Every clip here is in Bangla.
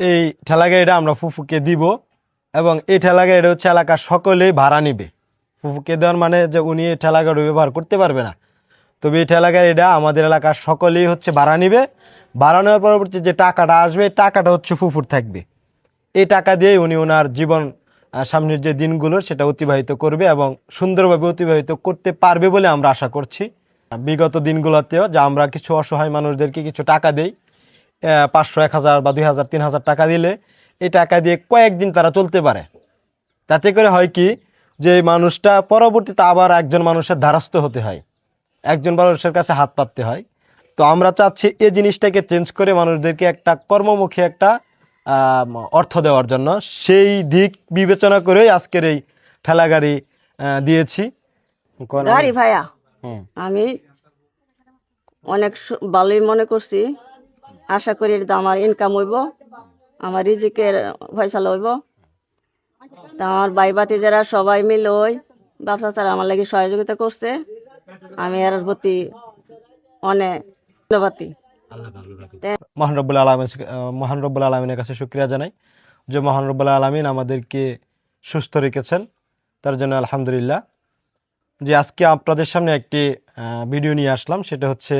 এই ঠেলা গাড়িটা আমরা ফুফুকে দিব এবং এই ঠেলা গাড়িটা হচ্ছে এলাকার সকলেই ভাড়া নিবে। ফুফুকে দেওয়ার মানে যে উনি এই ঠেলা গাড়ি ব্যবহার করতে পারবে না। তবে এই ঠেলা গাড়িটা আমাদের এলাকার সকলেই হচ্ছে ভাড়া নিবে। ভাড়া নেওয়ার পরবর্তী যে টাকাটা আসবে টাকাটা হচ্ছে ফুফুর থাকবে। এই টাকা দিয়ে উনি ওনার জীবন সামনের যে দিনগুলো সেটা অতিবাহিত করবে এবং সুন্দরভাবে অতিবাহিত করতে পারবে বলে আমরা আশা করছি। বিগত দিনগুলোতেও যে আমরা কিছু অসহায় মানুষদেরকে কিছু টাকা দেই পাঁচশো এক হাজার বা দুই হাজার তিন হাজার টাকা দিলে এই টাকা দিয়ে কয়েকদিন তারা চলতে পারে। তাতে করে হয় কি যে মানুষটা পরবর্তীতে আবার একজন মানুষের দ্বারস্থ হতে হয় একজন মানুষের কাছে হাত পাততে হয়। তো আমরা চাচ্ছি এই জিনিসটাকে চেঞ্জ করে মানুষদেরকে একটা কর্মমুখী একটা অর্থ দেওয়ার জন্য। সেই দিক বিবেচনা করেই আজকের এই ঠেলাগাড়ি দিয়েছি। গাড়ি ভাইয়া। আমি অনেক ভালোই মনে করছি। আশা করি এটা আমার ইনকাম হইব আমার রিজিকের ফয়সালা হইব। তা আমার ভাই বাতি যারা সবাই মিলে ওই ব্যবসা তারা আমার লাগে সহযোগিতা করছে। আমি এর প্রতি অনেক ধন্যবাদী। মহান রব্বুল আলমিন মহান রব্বুল আলমিনের কাছে শুক্রিয়া জানাই যে মহান রব্বুল আলমিন আমাদেরকে সুস্থ রেখেছেন। তার জন্য আলহামদুলিল্লাহ। যে আজকে আপনাদের সামনে একটি ভিডিও নিয়ে আসলাম সেটা হচ্ছে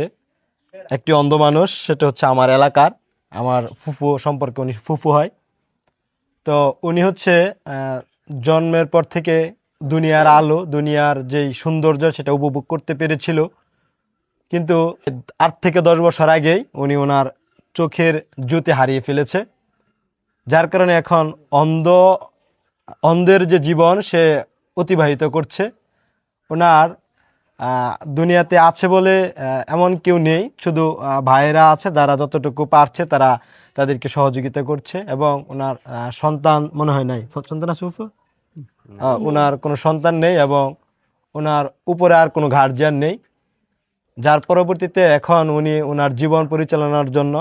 একটি অন্ধ মানুষ, সেটা হচ্ছে আমার এলাকার, আমার ফুফু সম্পর্কে উনি ফুফু হয়। তো উনি হচ্ছে জন্মের পর থেকে দুনিয়ার আলো, দুনিয়ার যেই সৌন্দর্য, সেটা উপভোগ করতে পেরেছিল। কিন্তু আট থেকে দশ বছর আগেই উনি ওনার চোখের জ্যোতি হারিয়ে ফেলেছে, যার কারণে এখন অন্ধ, অন্ধের যে জীবন, সে অতিবাহিত করছে। ওনার দুনিয়াতে আছে বলে এমন কেউ নেই। শুধু ভাইয়েরা আছে যারা যতটুকু পারছে তারা তাদেরকে সহযোগিতা করছে এবং ওনার সন্তান মনে হয় নাই। সন্তান আছে? ওনার কোনো সন্তান নেই এবং ওনার উপরে আর কোনো গার্জিয়ান নেই। যার পরবর্তীতে এখন উনি ওনার জীবন পরিচালনার জন্য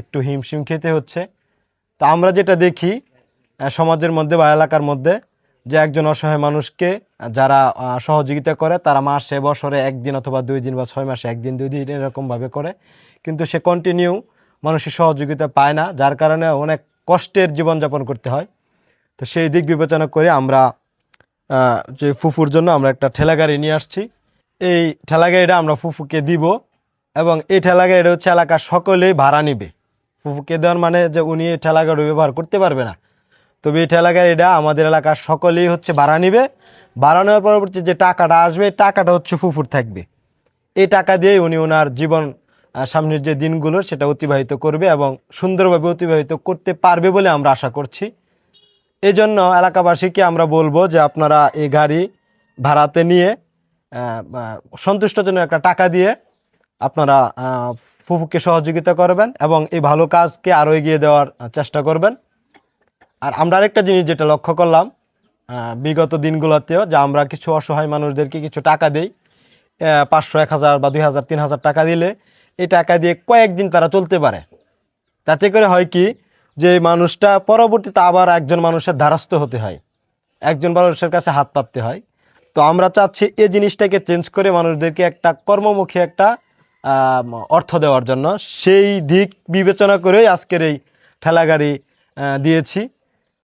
একটু হিমশিম খেতে হচ্ছে। তা আমরা যেটা দেখি সমাজের মধ্যে বা এলাকার মধ্যে যে একজন অসহায় মানুষকে যারা সহযোগিতা করে, তারা মাসে, বছরে একদিন অথবা দুই দিন বা ছয় মাসে একদিন, দুই দিন এরকমভাবে করে। কিন্তু সে কন্টিনিউ মানুষের সহযোগিতা পায় না, যার কারণে অনেক কষ্টের জীবনযাপন করতে হয়। তো সেই দিক বিবেচনা করে আমরা যে ফুফুর জন্য আমরা একটা ঠেলা গাড়ি নিয়ে আসছি। এই ঠেলা গাড়িটা আমরা ফুফুকে দিব এবং এই ঠেলা গাড়িটা হচ্ছে এলাকার সকলেই ভাড়া নিবে। ফুফুকে দেওয়ার মানে যে উনি এই ঠেলা গাড়ি ব্যবহার করতে পারবে না। তবে এই এলাকার এটা আমাদের এলাকার সকলেই হচ্ছে ভাড়া নিবে। ভাড়া নেওয়ার পরবর্তী যে টাকাটা আসবে টাকাটা হচ্ছে ফুফুর থাকবে। এই টাকা দিয়েই উনি ওনার জীবন সামনের যে দিনগুলো, সেটা অতিবাহিত করবে এবং সুন্দরভাবে অতিবাহিত করতে পারবে বলে আমরা আশা করছি। এই জন্য এলাকাবাসীকে আমরা বলব যে আপনারা এই গাড়ি ভাড়াতে নিয়ে সন্তুষ্টজনক একটা টাকা দিয়ে আপনারা ফুফুকে সহযোগিতা করবেন এবং এই ভালো কাজকে আরও এগিয়ে দেওয়ার চেষ্টা করবেন। আর আমরা আরেকটা জিনিস যেটা লক্ষ্য করলাম বিগত দিনগুলোতেও যে আমরা কিছু অসহায় মানুষদেরকে কিছু টাকা দেই পাঁচশো, এক হাজার বা দুই হাজার, তিন হাজার টাকা দিলে এই টাকা দিয়ে কয়েকদিন তারা চলতে পারে। তাতে করে হয় কি যে মানুষটা পরবর্তীতে আবার একজন মানুষের দ্বারস্থ হতে হয়, একজন মানুষের কাছে হাত পাততে হয়। তো আমরা চাচ্ছি এই জিনিসটাকে চেঞ্জ করে মানুষদেরকে একটা কর্মমুখী একটা অর্থ দেওয়ার জন্য। সেই দিক বিবেচনা করেই আজকের এই ঠেলাগাড়ি দিয়েছি।